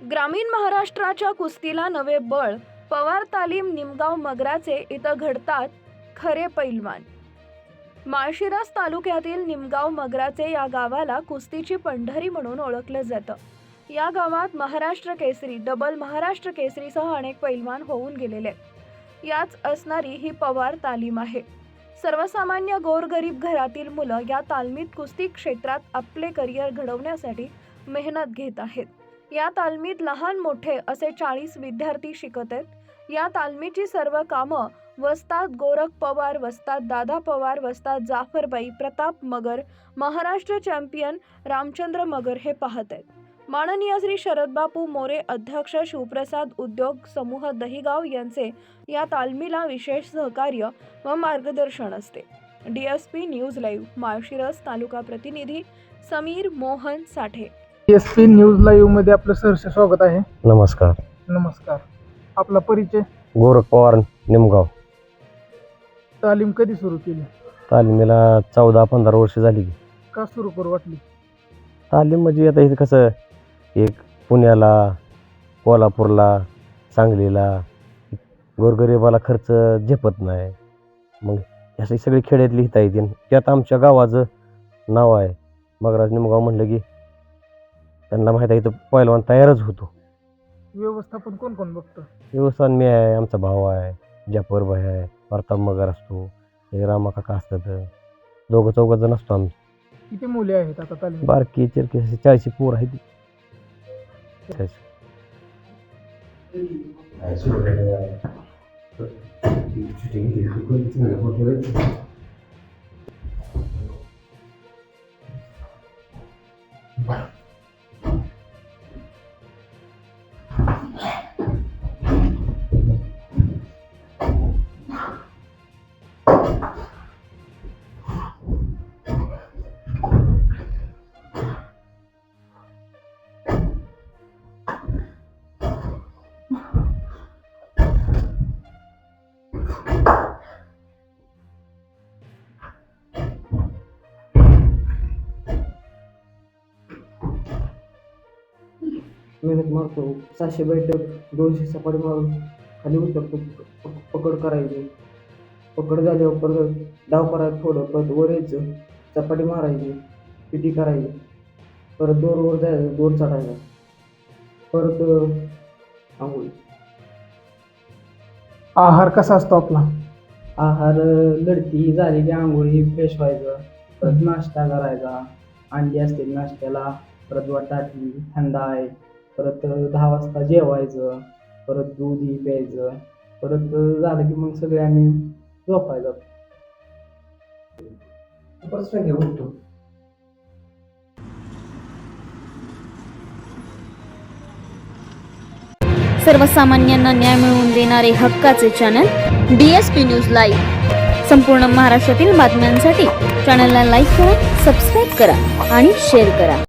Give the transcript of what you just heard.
ग्रामीण महाराष्ट्राच्या कुस्तीला नवे बळ पवार तालीम निमगाव मगराचे इथं घडतात खरे पैलवान. माळशिरस तालुक्यातील निमगाव मगराचे या गावाला कुस्तीची पंढरी म्हणून ओळखलं जातं. या गावात महाराष्ट्र केसरी डबल महाराष्ट्र केसरीसह अनेक पैलवान होऊन गेलेले. याच असणारी ही पवार तालीम आहे. सर्वसामान्य गोरगरीब घरातील मुलं या तालमीत कुस्ती क्षेत्रात आपले करिअर घडवण्यासाठी मेहनत घेत आहेत. या तालमीत लहान मोठे असे चाळीस विद्यार्थी शिकत आहेत. या तालमीची सर्व कामं वस्तात गोरख पवार वस्ताद दादा पवार वस्तात जाफरबाई प्रताप मगर महाराष्ट्र चॅम्पियन रामचंद्र मगर हे पाहत आहेत. माननीय श्री शरदबापू मोरे अध्यक्ष शिवप्रसाद उद्योग समूह दहिगाव यांचे या तालमीला विशेष सहकार्य व मार्गदर्शन असते. D S P news live Malshiras तालुका प्रतिनिधी Samir Mohan Sathe. S P news लाईव्हमध्ये आपलं सहर्ष स्वागत आहे. नमस्कार. नमस्कार. आपला परिचय? गोरख पवार निमगाव. तालीम कधी सुरू केली? तालीमीला चौदा पंधरा वर्ष झाली. की का सुरू करू वाटली? तालीम म्हणजे आता इथं कसं एक पुण्याला कोल्हापूरला सांगलीला गोरगरिबाला खर्च झेपत नाही. मग अशी सगळी खेड्यातली हिता येतील. त्यात आमच्या गावाचं नाव आहे. मगराज निमगाव म्हणलं की त्यांना माहीत आहे इथं पहिलवान तयारच होतो. व्यवस्थापन कोण कोण बघतं? व्यवस्थान मी आहे आमचा भाऊ आहे जाफर भाई आहे प्रताप मगर असतो हे रामा काका असतात. दोघं चौघं जण असतो आम्ही. किती मुले आहेत आता तालीम? बारकी चिरकी अशी चाळीशी पोर आहे ती मेहनत मारतो. सहाशे बैठक दोनशे सपाटी मारून खाली उतरतो प- पकड करायची. पकड झाल्यावर परत डाव करायचं थोडं परत वर यायचं चपाटी मारायची पिटी करायची. परत दोर वर जायचं दोर चढायचा परत आंघोळी. आहार कसा असतो आपला? आहार लढती झाली की आंघोळी फ्रेश व्हायचं. परत नाश्ता करायचा. अंडी असते नाश्त्याला. परत बटाटी थंडा आहे परत दहा वाजता जेवायचं परत दूध प्यायचं परत झालं की मग सगळे आम्ही झोपायचं संख्या उठतो सर्वसामान्यांना न्याय मिळवून देणारे हक्काचे channel D S P news live संपूर्ण महाराष्ट्रातील बातम्यांसाठी चॅनलला लाईक करा सबस्क्राईब करा आणि शेअर करा.